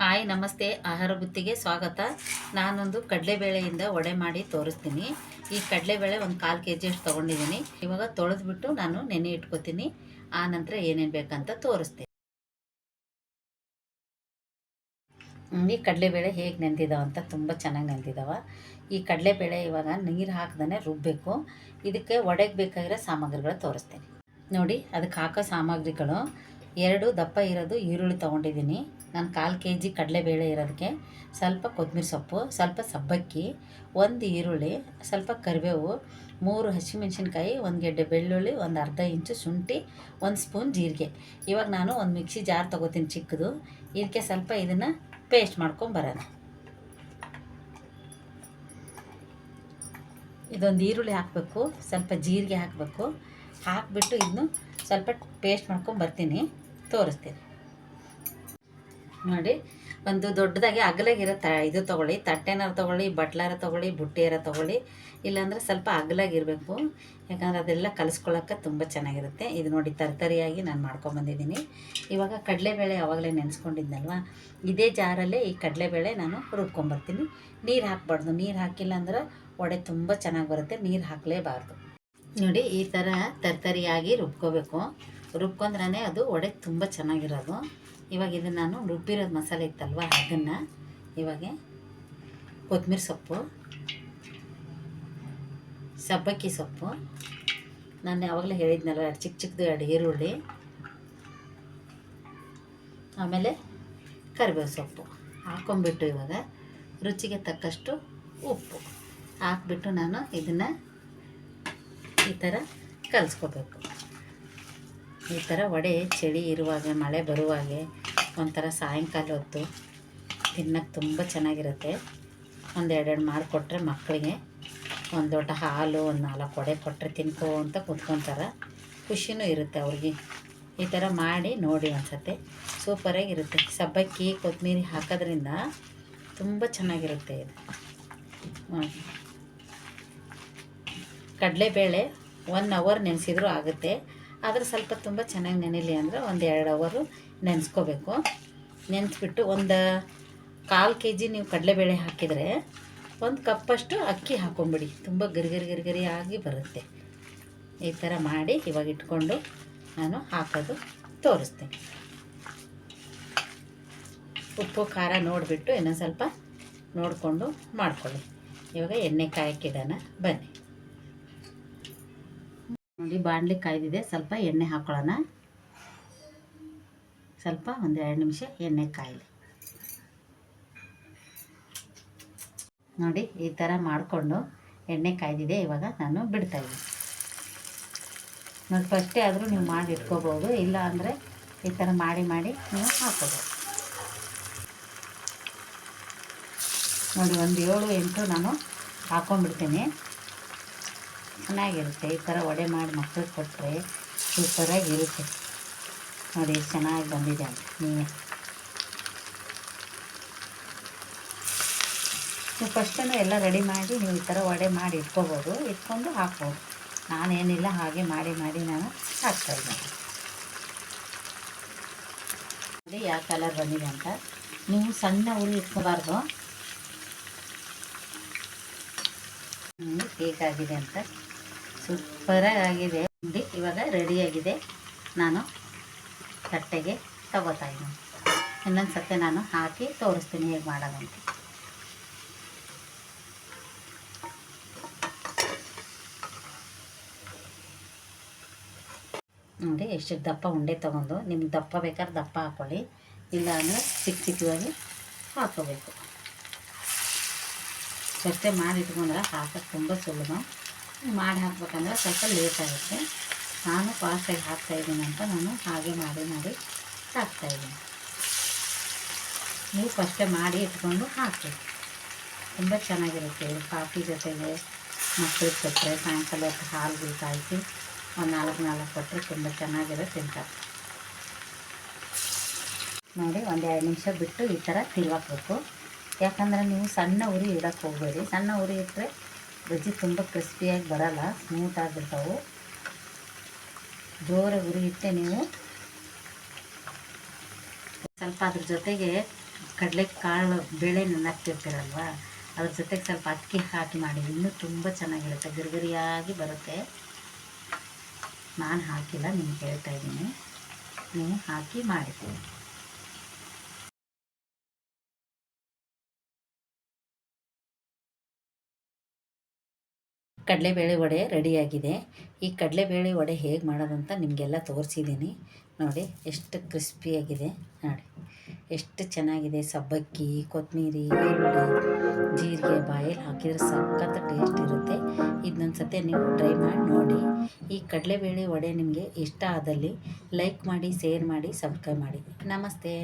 Hi, ನಮಸ್ತೆ. ಆಹಾರ ಬುತ್ತಿಗೆ ಸ್ವಾಗತ. ನಾನೊಂದು ಕಡಲೆಬೇಳೆಯಿಂದ ವಡೆ ಮಾಡಿ ತೋರಿಸ್ತೀನಿ. ಈ ಕಡಲೆಬೇಳೆ ಒಂದು ಕಾಲು ಕೆ ಜಿಯಷ್ಟು ತೊಗೊಂಡಿದ್ದೀನಿ. ಇವಾಗ ತೊಳೆದ್ಬಿಟ್ಟು ನಾನು ನೆನೆ ಇಟ್ಕೋತೀನಿ. ಆ ನಂತರ ಏನೇನು ಬೇಕಂತ ತೋರಿಸ್ತೀನಿ. ಈ ಕಡಲೆಬೇಳೆ ಹೇಗೆ ನೆಂದಿದಾವ ಅಂತ ತುಂಬ ಚೆನ್ನಾಗಿ ನೆಂದಿದಾವ. ಈ ಕಡಲೆಬೇಳೆ ಇವಾಗ ನೀರು ಹಾಕ್ದೇ ರುಬ್ಬಬೇಕು ಇದಕ್ಕೆ ಒಡೆಗೆ ಬೇಕಾಗಿರೋ ಸಾಮಗ್ರಿಗಳು ತೋರಿಸ್ತೀನಿ. ನೋಡಿ, ಅದಕ್ಕೆ ಹಾಕೋ ಸಾಮಗ್ರಿಗಳು. ಎರಡು ದಪ್ಪ ಇರೋದು ಈರುಳ್ಳಿ ತೊಗೊಂಡಿದ್ದೀನಿ. ನಾನು ಕಾಲು ಕೆ ಜಿ ಕಡಲೆಬೇಳೆ ಇರೋದಕ್ಕೆ. ಸ್ವಲ್ಪ ಕೊತ್ತಂಬರಿ ಸೊಪ್ಪು, ಸ್ವಲ್ಪ ಸಬ್ಬಕ್ಕಿ, ಒಂದು ಈರುಳ್ಳಿ, ಸ್ವಲ್ಪ ಕರಿಬೇವು, ಮೂರು ಹಸಿಮೆಣ್ಸಿನ್ಕಾಯಿ, ಒಂದು ಗೆಡ್ಡೆ ಬೆಳ್ಳುಳ್ಳಿ, ಒಂದು ಅರ್ಧ ಇಂಚು ಶುಂಠಿ, ಒಂದು ಸ್ಪೂನ್ ಜೀರಿಗೆ. ಇವಾಗ ನಾನು ಒಂದು ಮಿಕ್ಸಿ ಜಾರ್ ತೊಗೋತೀನಿ ಚಿಕ್ಕದು. ಇದಕ್ಕೆ ಸ್ವಲ್ಪ ಇದನ್ನು ಪೇಸ್ಟ್ ಮಾಡ್ಕೊಂಬರೋಣ ಇದೊಂದು ಈರುಳ್ಳಿ ಹಾಕಬೇಕು, ಸ್ವಲ್ಪ ಜೀರಿಗೆ ಹಾಕಬೇಕು. ಹಾಕಿಬಿಟ್ಟು ಇದನ್ನು ಸ್ವಲ್ಪ ಪೇಸ್ಟ್ ಮಾಡ್ಕೊಂಡು ಬರ್ತೀನಿ. ತೋರಿಸ್ತೀನಿ. ನೋಡಿ, ಒಂದು ದೊಡ್ಡದಾಗಿ ಅಗಲಾಗಿರೋ ತ ಇದು ತೊಗೊಳ್ಳಿ, ತಟ್ಟೆನಾರು ತೊಗೊಳ್ಳಿ, ಬಟ್ಲಾರ ತೊಗೊಳ್ಳಿ, ಬುಟ್ಟಿಯಾರ ತೊಗೊಳ್ಳಿ. ಇಲ್ಲಾಂದರೆ ಸ್ವಲ್ಪ ಅಗಲಾಗಿರಬೇಕು. ಯಾಕಂದರೆ ಅದೆಲ್ಲ ಕಲಿಸ್ಕೊಳ್ಳೋಕೆ ತುಂಬ ಚೆನ್ನಾಗಿರುತ್ತೆ. ಇದು ನೋಡಿ, ತರ್ತರಿಯಾಗಿ ನಾನು ಮಾಡ್ಕೊಂಬಂದಿದ್ದೀನಿ. ಇವಾಗ ಕಡಲೆಬೇಳೆ ಆವಾಗಲೇ ನೆನೆಸ್ಕೊಂಡಿದ್ನಲ್ವ? ಇದೇ ಜಾರಲ್ಲೇ ಈ ಕಡಲೆಬೇಳೆ ನಾನು ರುಬ್ಕೊಂಬರ್ತೀನಿ. ನೀರು ಹಾಕಬಾರ್ದು. ನೀರು ಹಾಕಿಲ್ಲ ಅಂದ್ರೆ ಒಡೆ ತುಂಬ ಚೆನ್ನಾಗಿ ಬರುತ್ತೆ. ನೀರು ಹಾಕಲೇಬಾರ್ದು. ನೋಡಿ, ಈ ಥರ ತರ್ತರಿಯಾಗಿ ರುಬ್ಕೋಬೇಕು. ರುಬ್ಕೊಂಡ್ರೆ ಅದು ಒಡೆ ತುಂಬ ಚೆನ್ನಾಗಿರೋದು. ಇವಾಗ ಇದನ್ನು ನಾನು ರುಬ್ಬಿರೋದು ಮಸಾಲೆ ಇತ್ತಲ್ವ, ಅದನ್ನು ಇವಾಗ ಕೊತ್ತಂಬರಿ ಸೊಪ್ಪು, ಸಬ್ಬಕ್ಕಿ ಸೊಪ್ಪು, ನಾನು ಯಾವಾಗಲೇ ಹೇಳಿದ್ನಲ್ವ ಎರಡು ಚಿಕ್ಕ ಚಿಕ್ಕದು ಎರಡು ಈರುಳ್ಳಿ, ಆಮೇಲೆ ಕರಿಬೇವು ಸೊಪ್ಪು ಹಾಕೊಂಡ್ಬಿಟ್ಟು ಇವಾಗ ರುಚಿಗೆ ತಕ್ಕಷ್ಟು ಉಪ್ಪು ಹಾಕ್ಬಿಟ್ಟು ನಾನು ಇದನ್ನು ಈ ಥರ ಕಲಿಸ್ಕೋಬೇಕು. ಈ ಥರ ವಡೆ, ಚಳಿ ಇರುವಾಗ, ಮಳೆ ಬರುವಾಗೆ ಒಂಥರ ಸಾಯಂಕಾಲ ಹೊತ್ತು ತಿನ್ನೋಕ್ಕೆ ತುಂಬ ಚೆನ್ನಾಗಿರುತ್ತೆ. ಒಂದು ಎರಡೆರಡು ಮಾಡಿಕೊಟ್ರೆ ಮಕ್ಕಳಿಗೆ ಒಂದು ದೊಡ್ಡ ಹಾಲು, ಒಂದು ನಾಲ್ಕು ವಡೆ ಕೊಟ್ಟರೆ ತಿನ್ಕೋ ಅಂತ ಕುತ್ಕೊತಾರೆ. ಖುಷಿನೂ ಇರುತ್ತೆ ಅವ್ರಿಗೆ. ಈ ಥರ ಮಾಡಿ ನೋಡಿ ಅನ್ಸತ್ತೆ ಸೂಪರಾಗಿರುತ್ತೆ. ಸಬ್ಬಕ್ಕಿ ಕೊತ್ತಂಬರಿ ಹಾಕೋದ್ರಿಂದ ತುಂಬ ಚೆನ್ನಾಗಿರುತ್ತೆ ಇದು. ಕಡಲೆಬೇಳೆ ಒನ್ ಅವರ್ ನೆನೆಸಿದ್ರೂ ಆಗುತ್ತೆ. ಆದರೆ ಸ್ವಲ್ಪ ತುಂಬ ಚೆನ್ನಾಗಿ ನೆನೆಯಲಿ ಅಂದರೆ ಒಂದು ಎರಡು ಅವರು ನೆನೆಸ್ಕೋಬೇಕು. ನೆನೆಸ್ಬಿಟ್ಟು ಒಂದು ಕಾಲು ಕೆ ಜಿ ನೀವು ಕಡಲೆಬೇಳೆ ಹಾಕಿದರೆ ಒಂದು ಕಪ್ಪಷ್ಟು ಅಕ್ಕಿ ಹಾಕೊಂಬಿಡಿ. ತುಂಬ ಗರಿಗರಿ ಗರಿಗರಿ ಆಗಿ ಬರುತ್ತೆ. ಈ ಥರ ಮಾಡಿ ಇವಾಗ ಇಟ್ಕೊಂಡು ನಾನು ಹಾಕೋದು ತೋರಿಸ್ತೀನಿ. ಉಪ್ಪು, ಖಾರ ನೋಡಿಬಿಟ್ಟು ಇನ್ನೊಂದು ಸ್ವಲ್ಪ ನೋಡಿಕೊಂಡು ಮಾಡ್ಕೊಳ್ಳಿ. ಇವಾಗ ಎಣ್ಣೆ ಕಾಯಕ್ಕಿಡೋಣ. ಬನ್ನಿ. ನೋಡಿ ಬಾಣಲಿ ಕಾಯ್ದಿದೆ. ಸ್ವಲ್ಪ ಎಣ್ಣೆ ಹಾಕೊಳ್ಳೋಣ. ಸ್ವಲ್ಪ ಒಂದು ಎರಡು ನಿಮಿಷ ಎಣ್ಣೆ ಕಾಯಲಿ. ನೋಡಿ ಈ ಥರ ಮಾಡಿಕೊಂಡು ಎಣ್ಣೆ ಕಾಯ್ದಿದೆ. ಇವಾಗ ನಾನು ಬಿಡ್ತಾ ಇದ್ದೀನಿ. ನೋಡಿ ಫಸ್ಟೇ ಆದರೂ ನೀವು ಮಾಡಿ ಇಟ್ಕೋಬೋದು. ಇಲ್ಲ ಅಂದರೆ ಈ ಥರ ಮಾಡಿ ಮಾಡಿ ನೀವು ಹಾಕೋಬೋದು. ನೋಡಿ ಒಂದು ಏಳು ಎಂಟು ನಾನು ಹಾಕೊಂಡ್ಬಿಡ್ತೀನಿ. ಚೆನ್ನಾಗಿರುತ್ತೆ ಈ ಥರ ವಡೆ ಮಾಡಿ ಮಕ್ಕಳಿಗೆ ಕೊಟ್ಟರೆ ಸೂಪರಾಗಿರುತ್ತೆ ನೋಡಿ, ಎಷ್ಟು ಚೆನ್ನಾಗಿ ಬಂದಿದೆ ಅಂತ ನೀವೇ ನೀವು ಫಸ್ಟನ್ನು ಎಲ್ಲ ರೆಡಿ ಮಾಡಿ ನೀವು ಈ ಥರ ವಡೆ ಮಾಡಿ ಇಟ್ಕೋಬೋದು. ಇಟ್ಕೊಂಡು ಹಾಕ್ಬೋದು. ನಾನೇನಿಲ್ಲ, ಹಾಗೆ ಮಾಡಿ ಮಾಡಿ ನಾನು ಹಾಕ್ತಾಯಿದ್ದೀನಿ ನೋಡಿ, ಯಾವ ಕಲರ್ ಬಂದಿದೆ ಅಂತ. ನೀವು ಸಣ್ಣ ಹುಳಿ ಇಟ್ಕೋಬಾರ್ದು. ಹ್ಞೂ ಹೇಗಾಗಿದೆ ಅಂತ. ಸೂಪರಾಗಿ ಆಗಿದೆ ಉಂಡೆ ಇವಾಗ ರೆಡಿಯಾಗಿದೆ ನಾನು ತಟ್ಟೆಗೆ ತಗೋತಾ ಇದ್ದೀನಿ ಇನ್ನೊಂದು ಸತ್ತೆ ನಾನು ಹಾಕಿ ತೋರಿಸ್ತೀನಿ ಹೇಗೆ ಮಾಡೋದಂತ ನೋಡಿ, ಎಷ್ಟು ದಪ್ಪ ಉಂಡೆ ತೊಗೊಂಡು. ನಿಮ್ಗೆ ದಪ್ಪ ಬೇಕಾದ್ರೆ ದಪ್ಪ ಹಾಕ್ಕೊಳ್ಳಿ ಇಲ್ಲ ಅಂದರೆ ಚಿಕ್ಕ ಚಿಕ್ಕದಾಗಿ ಹಾಕೋಬೇಕು. ಸತ್ತೆ ಮಾಡಿ ಇಟ್ಕೊಂಡ್ರೆ ತುಂಬ ಸುಲಭ. ಮಾಡಿ ಹಾಕ್ಬೇಕಂದ್ರೆ ಸ್ವಲ್ಪ ಲೇಟ್ ಆಗುತ್ತೆ. ನಾನು ಫಾಸ್ಟಾಗಿ ಹಾಕ್ತಾಯಿದ್ದೀನಿ ಅಂತ ನಾನು ಹಾಗೆ ಮಾಡಿ ಮಾಡಿ ಹಾಕ್ತಾಯಿದ್ದೀನಿ ನೀವು ಫಸ್ಟೇ ಮಾಡಿ ಇಟ್ಕೊಂಡು ಹಾಕಿ. ತುಂಬ ಚೆನ್ನಾಗಿರುತ್ತೆ ಕಾಫಿ ಜೊತೆಗೆ ಮಕ್ಕಳಿಗೆ ಕೊಟ್ಟರೆ ಸಾಯಂಕಾಲ ಹೊತ್ತು ಹಾಲು ಕಾಯಿಸಿ ಒಂದು ನಾಲ್ಕು ನಾಲ್ಕು ಕೊಟ್ಟರೆ ತುಂಬ ಚೆನ್ನಾಗಿರೋ ತಿಂತಾರೆ ನೋಡಿ ಒಂದು ಎರಡು ನಿಮಿಷ ಬಿಟ್ಟು ಈ ಥರ ತಿರುವಾಕ್ಬೇಕು ಯಾಕಂದರೆ ನೀವು ಸಣ್ಣ ಉರಿ ಇಡೋಕ್ಕೆ ಹೋಗಬೇಡಿ. ಸಣ್ಣ ಉರಿ ಇಟ್ಟರೆ ಬಜ್ಜಿ ತುಂಬ ಕ್ರಿಸ್ಪಿಯಾಗಿ ಬರಲ್ಲ ಸ್ಮೂತ್ ಆಗಿರ್ತಾವೆ. ಉರಿ ಇಟ್ಟೆ ನೀವು. ಸ್ವಲ್ಪ ಸ್ವಲ್ಪ ಅದ್ರ ಜೊತೆಗೆ ಕಡಲೆ ಕಾಳು ಬೇಳೆ ನೆನಾಕ್ತಿರ್ತೀರಲ್ವ ಅದ್ರ ಜೊತೆಗೆ ಸ್ವಲ್ಪ ಅಕ್ಕಿ ಹಾಕಿ ಮಾಡಿ. ಇನ್ನೂ ತುಂಬ ಚೆನ್ನಾಗಿರುತ್ತೆ. ಗಿರಿಗಿರಿಯಾಗಿ ಬರುತ್ತೆ. ನಾನು ಹಾಕಿಲ್ಲ, ನಿಮ್ಗೆ ಹೇಳ್ತಾ ಇದ್ದೀನಿ. ನೀವು ಹಾಕಿ ಮಾಡಿ. ಕಡಲೆಬೇಳೆ ವಡೆ ರೆಡಿಯಾಗಿದೆ. ಈ ಕಡಲೆಬೇಳೆ ವಡೆ ಹೇಗೆ ಮಾಡೋದಂತ ನಿಮಗೆಲ್ಲ ತೋರಿಸಿದ್ದೀನಿ ನೋಡಿ, ಎಷ್ಟು ಕ್ರಿಸ್ಪಿಯಾಗಿದೆ ನೋಡಿ, ಎಷ್ಟು ಚೆನ್ನಾಗಿದೆ. ಸಬ್ಬಕ್ಕಿ ಕೊತ್ತಂಬರಿ ಈರುಳ್ಳಿ, ಜೀರಿಗೆ, ಬಾಯಲ್ಲಿ ಹಾಕಿದರೆ ಸಖತ್ ಟೇಸ್ಟ್ ಇರುತ್ತೆ. ಇದನ್ನೊಂದು ನೀವು ಟ್ರೈ ಮಾಡಿ ನೋಡಿ. ಈ ಕಡಲೆಬೇಳೆ ವಡೆ ನಿಮಗೆ ಇಷ್ಟ ಆದಲ್ಲಿ ಲೈಕ್ ಮಾಡಿ, ಶೇರ್ ಮಾಡಿ, ಸಬ್ಸ್ಕ್ರೈಬ್ ಮಾಡಿ. ನಮಸ್ತೆ.